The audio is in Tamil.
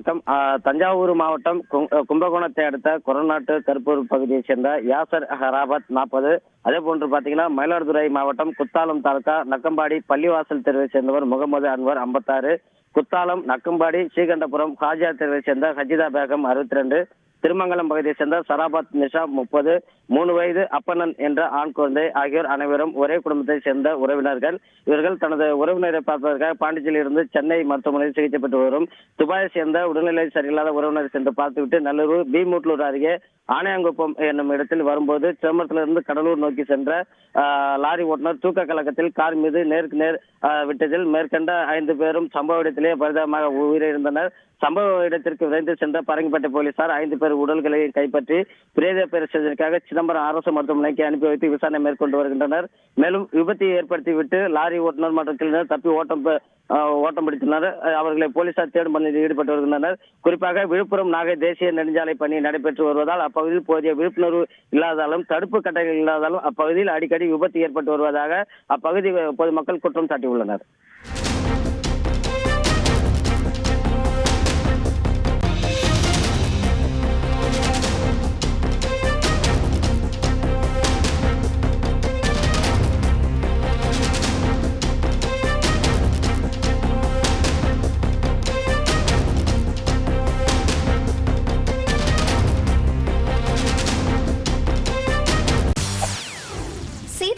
வணக்கம் தஞ்சாவூர் மாவட்டம் கும்பகோணத்தை அடுத்த கொரநாட்டு கருப்பூர் பகுதியைச் சேர்ந்த யாசர் ஹராபத் நாற்பது அதே போன்று பாத்தீங்கன்னா மயிலாடுதுறை மாவட்டம் குத்தாலம் தாலுகா நக்கம்பாடி பள்ளிவாசல் தெருவைச் சேர்ந்தவர் முகமது அன்வர் ஐம்பத்தாறு. குத்தாலம் நக்கம்பாடி ஸ்ரீகண்டபுரம் ஹாஜியா தெருவைச் சேர்ந்த ஹஜிதா பேகம் அறுபத்தி ரெண்டு திருமங்கலம் பகுதியை சேர்ந்த சராபாத் நிஷா முப்பது மூணு வயது அப்பனன் என்ற ஆண் குழந்தை ஆகியோர் அனைவரும் ஒரே குடும்பத்தை சேர்ந்த உறவினர்கள். இவர்கள் தனது உறவினரை பார்ப்பதற்காக பாண்டிச்சேரியில் இருந்து சென்னை மருத்துவமனையில் சிகிச்சை பெற்று வரும். துபாயை சேர்ந்த உடல்நிலை சரியில்லாத உறவினர் சென்று பார்த்துவிட்டு நல்லூர் பீமூட்லூர் அருகே ஆணையாங்குப்பம் என்னும் இடத்தில் வரும்போது சிதம்பரத்திலிருந்து கடலூர் நோக்கி சென்ற ஆஹ், லாரி ஓட்டுநர் தூக்க கழகத்தில் கார் மீது நேருக்கு நேர் விட்டதில் மேற்கண்ட ஐந்து பேரும் சம்பவ இடத்திலேயே பரிதாபமாக உயிரிழந்தனர். சம்பவ இடத்திற்கு விரைந்து சென்ற பரங்கிப்பேட்டை போலீசார் ஐந்து பேர் உடல்களை கைப்பற்றி பிரேத பரிசோதனைக்காக சிதம்பரம் அரசு மருத்துவமனைக்கு அனுப்பி வைத்து விசாரணை மேற்கொண்டு வருகின்றனர். மேலும் விபத்தை ஏற்படுத்திவிட்டு லாரி ஓட்டுநர் மற்றும் கிளினர் தப்பி ஓட்டம் ஓட்டம் பிடித்துள்ளனர். அவர்களை போலீசார் தேடும் பணியில் ஈடுபட்டு வருகின்றனர். குறிப்பாக விழுப்புரம் நாகை தேசிய நெடுஞ்சாலை பணி நடைபெற்று வருவதால் அப்பகுதியில் போதிய விழிப்புணர்வு இல்லாதாலும் தடுப்பு கட்டைகள் இல்லாதாலும் அப்பகுதியில் அடிக்கடி விபத்து ஏற்பட்டு வருவதாக அப்பகுதி பொதுமக்கள் குற்றம் சாட்டியுள்ளனர்.